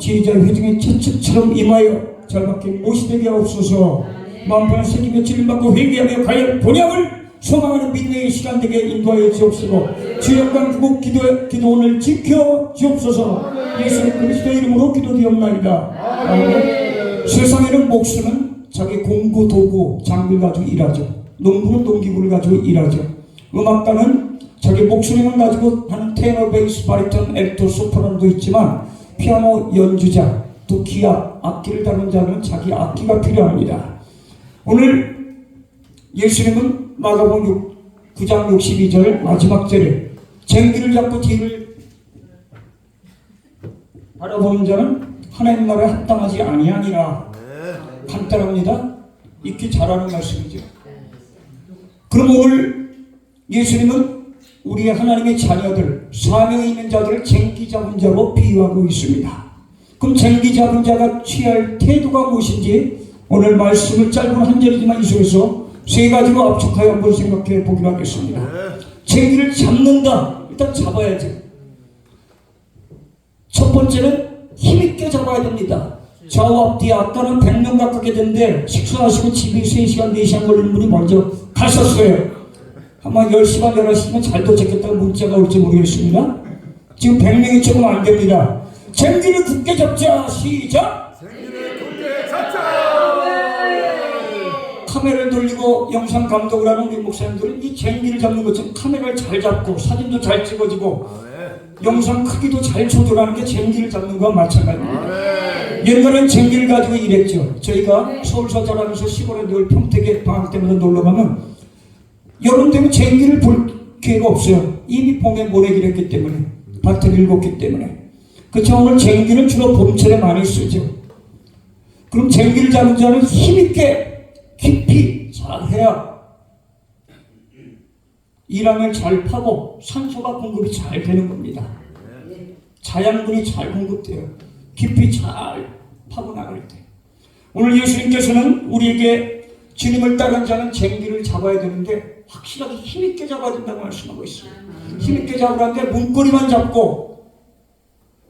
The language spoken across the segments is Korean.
지휘자 회중의 천천처럼 임하여 잘밖에 모시되게 하옵소서. 만반을 새기며 진림받고 회개하며 가열 본향을 소망하는 민중의 시간 되게 인도하여 주옵소서. 주역강 구국 기도, 기도원을 지켜 주옵소서. 예수 그리스도 이름으로 기도되옵나이다. 아멘. 세상에는 목수는 자기 공구 도구 장비를 가지고 일하죠. 농부는 농기구를 가지고 일하죠. 음악가는 자기 목소리만 가지고 하는 테너, 베이스, 바리톤, 엘토, 소프라노도 있지만 피아노 연주자, 또 기악, 악기를 다루는 자는 자기 악기가 필요합니다. 오늘 예수님은 마가복음 9장 62절 마지막 절에 쟁기를 잡고 뒤를 바라보는 자는 하나님 나라에 합당하지 아니하니라 간단합니다. 읽기 잘하는 말씀이죠. 그럼 오늘 예수님은 우리의 하나님의 자녀들, 사명이 있는 자들을 쟁기 잡은 자로 비유하고 있습니다. 그럼 쟁기 잡은 자가 취할 태도가 무엇인지 오늘 말씀을 짧은 한 절이지만 이 속에서 세 가지로 압축하여 한번 생각해 보기로 하겠습니다. 쟁기를 잡는다. 일단 잡아야죠. 첫 번째는 힘있게 잡아야 됩니다. 좌우 앞뒤 아까는 100명 가깝게 됐는데 식사하시고 집에 3시간 4시간 걸리는 분이 먼저 가셨어요. 아마 10시간 11시면 잘 도착했다고 문자가 올지 모르겠습니다. 지금 100명이 조금 안 됩니다. 쟁기를 굳게 잡자 시작 카메라를 돌리고 영상 감독을 하는 우리 목사님들은 이 쟁기를 잡는 것처럼 카메라를 잘 잡고 사진도 잘 찍어지고 영상 크기도 잘 조절하는 게 쟁기를 잡는 거와 마찬가지입니다. 옛날엔 쟁기를 가지고 일했죠. 저희가 서울서 자라면서 시골에 늘 평택에 방학 때마다 놀러 가면 여름 되면 쟁기를 볼 기회가 없어요. 이미 봄에 모내기를 했기 때문에 밭을 읽었기 때문에 그렇죠. 오늘 쟁기는 주로 봄철에 많이 쓰죠. 그럼 쟁기를 잡는 자는 힘있게 깊이 잘해야 이랑을 잘 파고 산소가 공급이 잘 되는 겁니다. 자양분이 잘 공급돼요. 깊이 잘 파고 나갈 때. 오늘 예수님께서는 우리에게 주님을 따른 자는 쟁기를 잡아야 되는데 확실하게 힘있게 잡아야 된다고 말씀하고 있어요. 힘있게 잡으라는 게 문고리만 잡고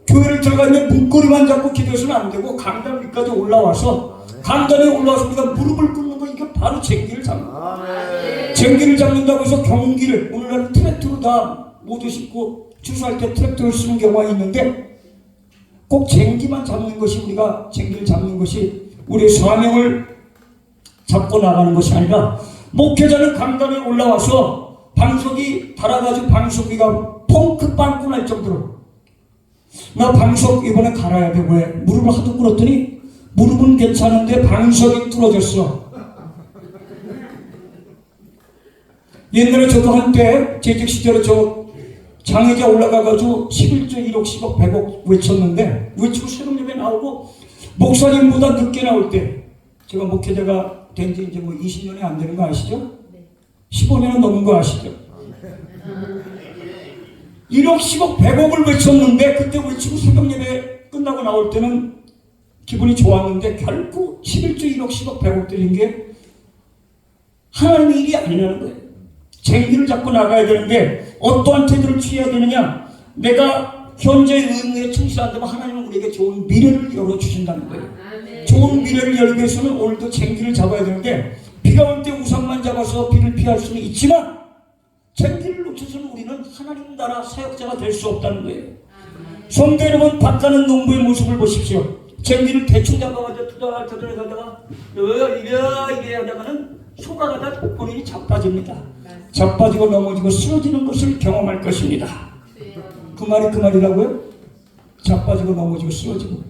교회를 들어가면 문고리만 잡고 기도해서는 안 되고 강단 위까지 올라와서 강단에 올라와서 우리가 무릎을 꿇는 거 이게 바로 쟁기를 잡는 거예요. 쟁기를 잡는다고 해서 경기를 오늘날 트랙터로 다 모두 싣고 주수할 때 트랙터를 쓰는 경우가 있는데 꼭 쟁기만 잡는 것이 우리가 쟁기를 잡는 것이 우리의 사명을 잡고 나가는 것이 아니라 목회자는 강단에 올라와서 방석이 달아가지고 방석이가 펑크 빵꾸 날 정도로. 나 방석 이번에 갈아야 돼. 왜? 무릎을 하도 꿇었더니 무릎은 괜찮은데 방석이 뚫어졌어. 옛날에 저도 한때 재직 시절에 저 장애자 올라가가지고 11조 1억 10억 100억 외쳤는데 외치고 새로운 예배 나오고 목사님보다 늦게 나올 때 제가 목회자가 된지 이제 뭐 20년이 안 되는 거 아시죠? 15년은 넘은 거 아시죠? 1억 10억 100억을 외쳤는데 그때 외치고 새벽 예배 끝나고 나올 때는 기분이 좋았는데 결국 11조 1억 10억 100억 드린 게 하나님의 일이 아니라는 거예요. 쟁기를 잡고 나가야 되는데 어떠한 태도를 취해야 되느냐? 내가 현재의 의무에 충실한다면 하나님은 우리에게 좋은 미래를 열어주신다는 거예요. 좋은 미래를 열기 위해서는 오늘도 쟁기를 잡아야 되는데 비가 올 때 우산만 잡아서 비를 피할 수는 있지만 쟁기를 놓쳐서는 우리는 하나님 나라 사역자가 될 수 없다는 거예요. 성도 여러분 밭가는 농부의 모습을 보십시오. 쟁기를 대충 잡아가지고 투덜투덜 가다가 이래 이래 하다가는 속아가다 본인이 자빠집니다. 자빠지고 넘어지고 쓰러지는 것을 경험할 것입니다. 그 말이 그 말이라고요? 자빠지고 넘어지고 쓰러지고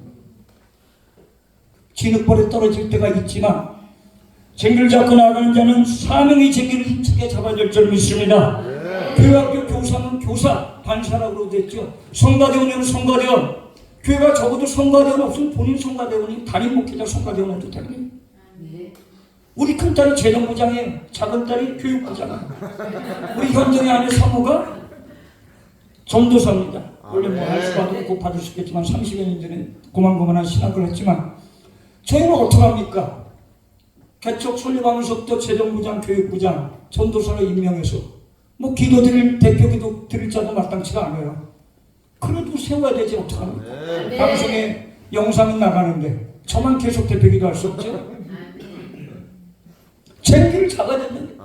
진흙벌에 떨어질 때가 있지만 쟁기를 잡고 나가는 자는 사명의 쟁기를 힘차게 잡아야 될줄 믿습니다. 교회학교 교사는 교사, 반사라고 됐죠. 성가대원이면 성가대원. 교회가 적어도 성가대원 없으면 본인 성가대원이 담임 목회자 성가대원 해도 됩니다. 우리 큰딸이 재정부장이에요. 작은 딸이 교육부장. 우리 현정의 아내 사모가 전도사입니다. 원래 뭐 할 수가 없고 받을 수 있겠지만 30여 년 전에 고만고만한 신학을 했지만 저희는 어떡합니까? 개척 설립하면서부터 재정부장, 교육부장, 전도사를 임명해서 뭐 기도 드릴 대표 기도 드릴 자도 마땅치가 않아요. 그래도 세워야 되지 어떡합니까? 네. 방송에 영상은 나가는데 저만 계속 대표 기도 할 수 없죠. 쟁기를 잡아야 된다.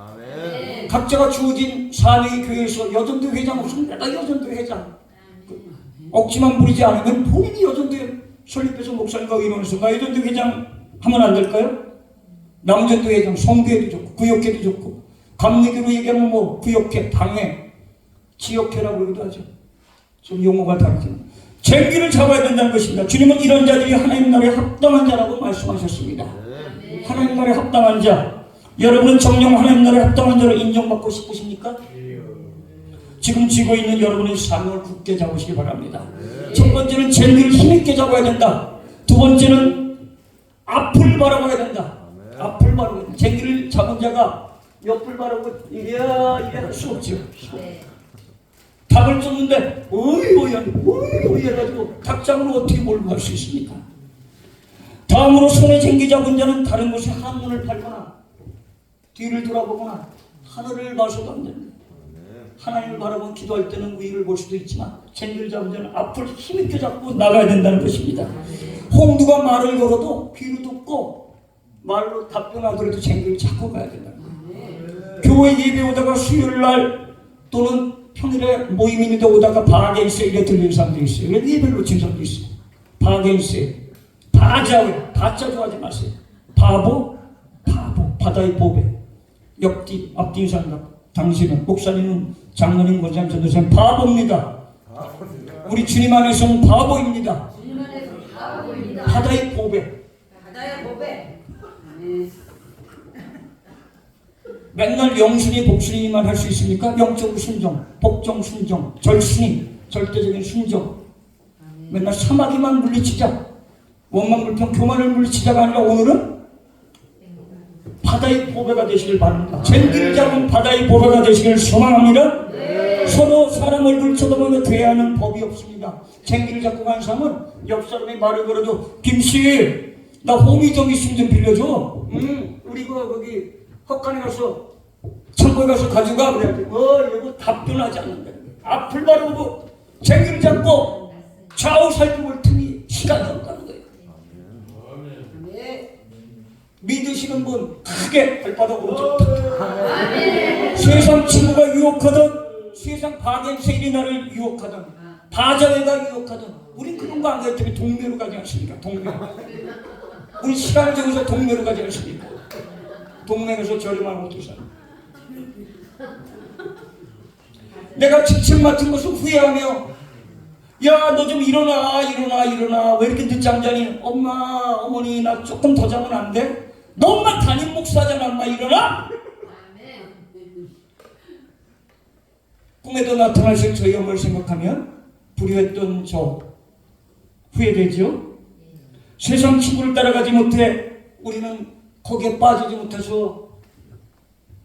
각자가 주어진 사명의 교회에서 여전도 회장 없으면 내가 여전도 회장. 억지만 부리지 않으면 본인이 설립해서 목사님과 의논해서 나 여전도 회장 하면 안 될까요? 남전도 회장, 성교회도 좋고 구역회도 좋고 감리교로 얘기하면 뭐 구역회, 당회, 지역회라고 그러기도 하죠. 좀 용어가 다르지만 쟁기를 잡아야 된다는 것입니다. 주님은 이런 자들이 하나님 나라에 합당한 자라고 말씀하셨습니다. 하나님 나라에 합당한 자. 여러분은 정령 하나님 나라에 합당한 자로 인정받고 싶으십니까? 지금 쥐고 있는 여러분의 삶을 굳게 잡으시기 바랍니다. 첫 번째는 쟁기를 힘있게 잡아야 된다. 두 번째는 앞을 바라봐야 된다. 앞을 바라봐야 된다. 쟁기를 잡은 자가 옆을 바라보고 이래야 이래 할수 없죠. 닭을 쫓는데 어이 어이 어이 어이 해가지고 닭장으로 어떻게 몰고 갈 수 있습니까? 다음으로 손에 쟁기 잡은 자는 다른 곳에 한문을 팔거나 뒤를 돌아보거나 하늘을 봐서도 안 됩니다. 하나님을 바라보고 기도할 때는 위를 볼 수도 있지만 쟁기를 잡은 자는 앞을 힘있게 잡고 나가야 된다는 것입니다. 홍두가 말을 걸어도 귀를 듣고 말로 답변하더라도 쟁기를 잡고 가야 거예요. 교회 예배 오다가 수요일 날 또는 평일에 모임인데 오다가 바겐세일에 들리는 사람도 있어요. 그래서 예배를 놓친 사람도 있어요. 바겐세 바자회 바자 좋아하지 마세요. 바보 바보 바다의 보배 옆뒤 앞뒤 사람 당신은 목사님은 장로님 권사님 전도사님 바보입니다. 우리 주님 안에서는 바보입니다. 바다의 보배 바다의 보배. 맨날 영순이 복순이만 할 수 있습니까? 영적 순종, 복종 순종, 절순이, 절대적인 순종. 맨날 사마귀만 물리치자. 원망 불평 교만을 물리치자가 아니라 오늘은 바다의 보배가 되시길 바랍니다. 쟁기를 잡은 바다의 보배가 되시길 소망합니다. 서로 사람 얼굴 쳐다보며 대하는 법이 없습니다. 쟁기를 잡고 간 사람은 옆 사람이 말을 걸어도 김씨 나 호미 좀 있으면 좀 빌려줘. 응 우리 그 거기 헛간에 가서 창고에 가서 가져가 그래야지. 어 이거 답변하지 않는다. 앞을 바라보고 쟁기를 잡고 좌우 살펴볼 틈이 시간이 없다는 거예요. 믿으시는 분 크게 발바닥 오른쪽 세상 친구가 유혹하든 세상 바겐세일이 나를 유혹하든 바자회가 유혹하든 우린 그런 거 안 가기 때문에 동묘로 가지 않습니까? 동묘 우리 시간을 정해서 동묘로 가지 않습니까? 동네에서 저렴한 옷도 사 내가 직책 맡은 것을 후회하며 야 너 좀 일어나 일어나 일어나. 왜 이렇게 늦잠 자니? 엄마 어머니 나 조금 더 자면 안 돼? 너 엄마 담임 목사잖아. 엄마 일어나 꿈에도 나타나실 저희 엄마를 생각하면 불효했던 저 후회되죠? 세상 친구를 따라가지 못해 우리는 거기에 빠지지 못해서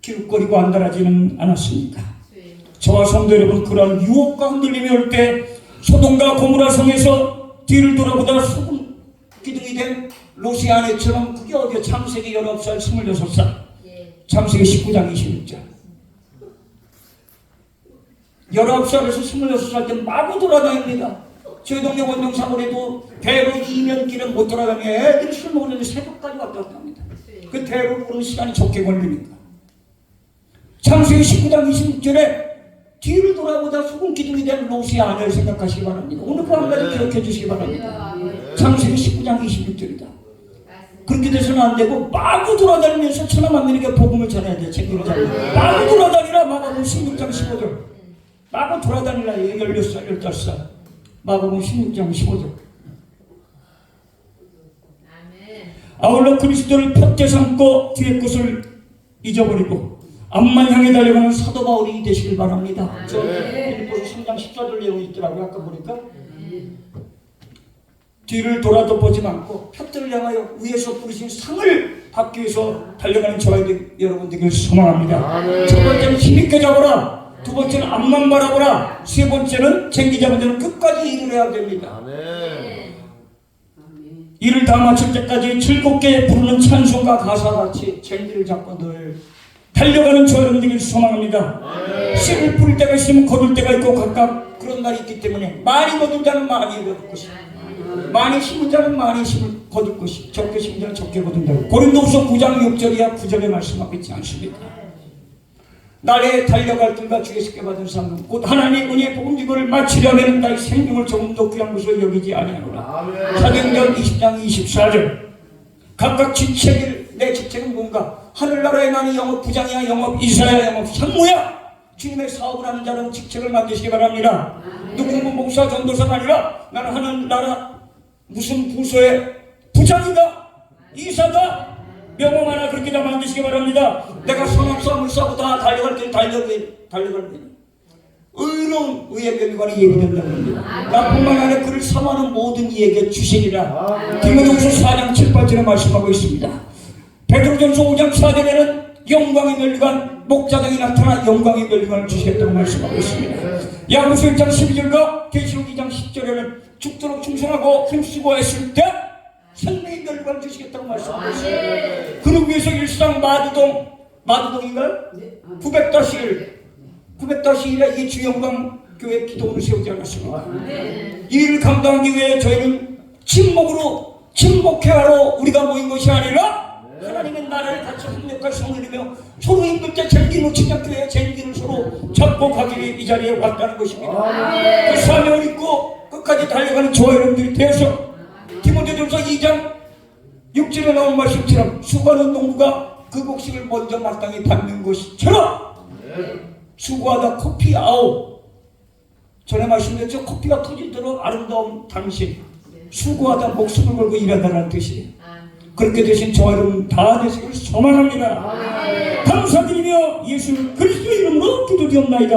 기웃거리고 안달하지는 않았습니까? 저와 성도 여러분 그러한 유혹과 흔들림이 올 때 소돔과 고무라 성에서 뒤를 돌아보다가 소금 기둥이 된 로시 아내처럼 그게 어디야 창세기 19살 26살 창세기 19장 26절 19살에서 26살 때 마구 돌아다닙니다 저희 동네 원동 사거리도 대로 이면길은 못 돌아다니며 애들이 술 먹는데 새벽까지 왔다 갔다 합니다 그 대로 오는 시간이 적게 걸리니까 창세기 19장 26절에 뒤를 돌아보다 소금 기둥이 된 로시의 아내를 생각하시기 바랍니다. 오늘 그한 가지 기억해 주시기 바랍니다. 창세기 19장 26절이다. 그렇게 돼서는 안 되고 마구 돌아다니면서 천하 만민에게 복음을 전해야 돼. 책임을 잡고. 마구 돌아다니라 마가복음 16장 15절. 마구 돌아다니라 16살 15살. 마가복음 16장 15절. 아울러 그리스도를 푯게 삼고 뒤의 것을 잊어버리고 앞만 향해 달려가는 사도 바울이 되시길 바랍니다. 저 빌립보서 3장 14절 내용이 있더라고요. 아까 보니까 뒤를 돌아도 보지 않고 푯들을 향하여 위에서 부르신 상을 받기 위해서 달려가는 저와 여러분 되길 소망합니다. 첫 번째는 힘있게 잡아라. 두 번째는 앞만 바라보라. 세 번째는 쟁기 잡은 자는 끝까지 일을 해야 됩니다. 아멘. 이를 다 마칠 때까지 즐겁게 부르는 찬송과 가사같이 쟁기를 잡고 늘 달려가는 저 여러분 되길 소망합니다. 씨를 뿌릴 때가 있으면 거둘 때가 있고 각각 그런 날이 있기 때문에 많이 거둔 자는 많이 거둘 것이고 많이 심은 자는 많이 심을 거둘 것이 적게 심은 자는 적게 거둔다고 고린도후서 9장 6절이야 9절에 말씀하고 있지 않습니까? 나의 달려갈 길과 주께서께 받은 상급 곧 하나님 은혜의 복음 이거를 마치려면 나의 생명을 조금 더 귀한 것으로 여기지 아니하노라. 사도행전 20장 24절. 각각 직책을 내 직책은 뭔가? 하늘나라에 나는 영업 부장이야 영업 이사야 영업 상무야? 주님의 사업을 하는 자는 직책을 만드시기 바랍니다. 누구는 목사 전도사가 아니라 나는 하늘나라 무슨 부서의 부장이다 이사다 명함 하나 그렇게 다 만드시기 바랍니다 내가 싸움을 싸고 다 달려갈 때 달려갈 달려갈 때 의로운 의의 멸관이 예비된다고 합니다. 나뿐만 아니라 그를 사모하는 모든 이에게 주시리라. 디모데후서 4장 7, 8절에 말씀하고 있습니다. 베드로전서 5장 4절에는 영광의 멸관 목자당이 나타나 영광의 멸관을 주시겠다고 말씀하고 있습니다. 야고보서 1장 12절과 계시록 2장 10절에는 죽도록 충성하고 힘쓰고 애쓸 때 생명의 멸관을 주시겠다고 말씀하고 있습니다. 그를 위해서 일상 마두동 마두동인가요? 900다시를 900다시일에 이 주영광 교회 기도원을 세우지 않았습니까? 이 일을 감당하기 위해 저희는 침묵으로 침묵해하러 우리가 모인 것이 아니라 하나님의 나라를 같이 협력할 성을 이며 서로 힘들 때 즐기는 친작교회 즐기는 서로 잡고 가기 위해 이 자리에 왔다는 것입니다. 그 사명을 입고 끝까지 달려가는 저와 여러분들이 되어서 디모데전서 2장 6절에 나온 말씀처럼 수고하는 농부가 그 곡식을 먼저 마땅히 받는 것이처럼 수고하다 커피 아홉. 전에 말씀드렸죠. 커피가 터지도록 아름다운 당신 수고하다 목숨을 걸고 일하다는 뜻이에요 그렇게 되신 저와 여러분 다 되시길 소망합니다. 감사드리며 예수 그리스도 이름으로 기도드옵나이다